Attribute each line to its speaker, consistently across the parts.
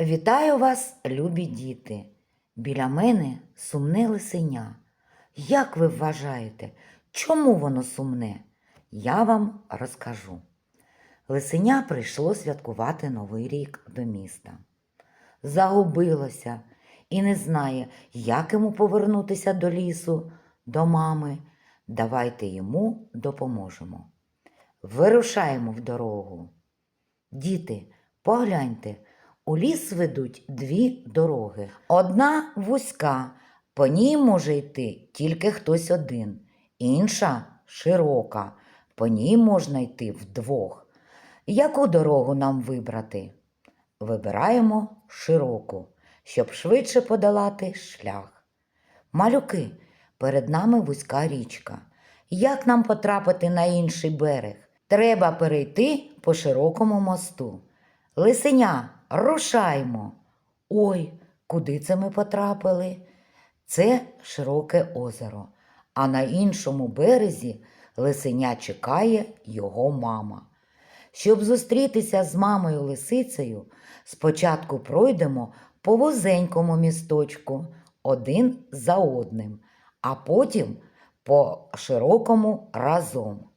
Speaker 1: Вітаю вас, любі діти. Біля мене сумне лисеня. Як ви вважаєте, чому воно сумне? Я вам розкажу. Лисеня прийшло святкувати Новий рік до міста. Загубилося і не знає, як йому повернутися до лісу, до мами. Давайте йому допоможемо. Вирушаємо в дорогу. Діти, погляньте, у ліс ведуть дві дороги. Одна вузька, по ній може йти тільки хтось один, інша широка, по ній можна йти вдвох. Яку дорогу нам вибрати? Вибираємо широку, щоб швидше подолати шлях. Малюки, перед нами вузька річка. Як нам потрапити на інший берег? Треба перейти по широкому мосту. Лисеня, рушаймо. Ой, куди це ми потрапили? Це широке озеро, а на іншому березі лисеня чекає його мама. Щоб зустрітися з мамою лисицею, спочатку пройдемо по вузенькому місточку один за одним, а потім по широкому разом.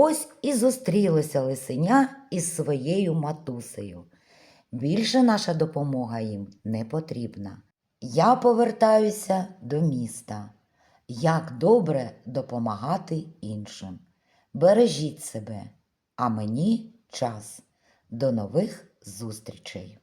Speaker 1: Ось і зустрілося лисеня із своєю матусею. Більше наша допомога їм не потрібна. Я повертаюся до міста. Як добре допомагати іншим. Бережіть себе, а мені час. До нових зустрічей!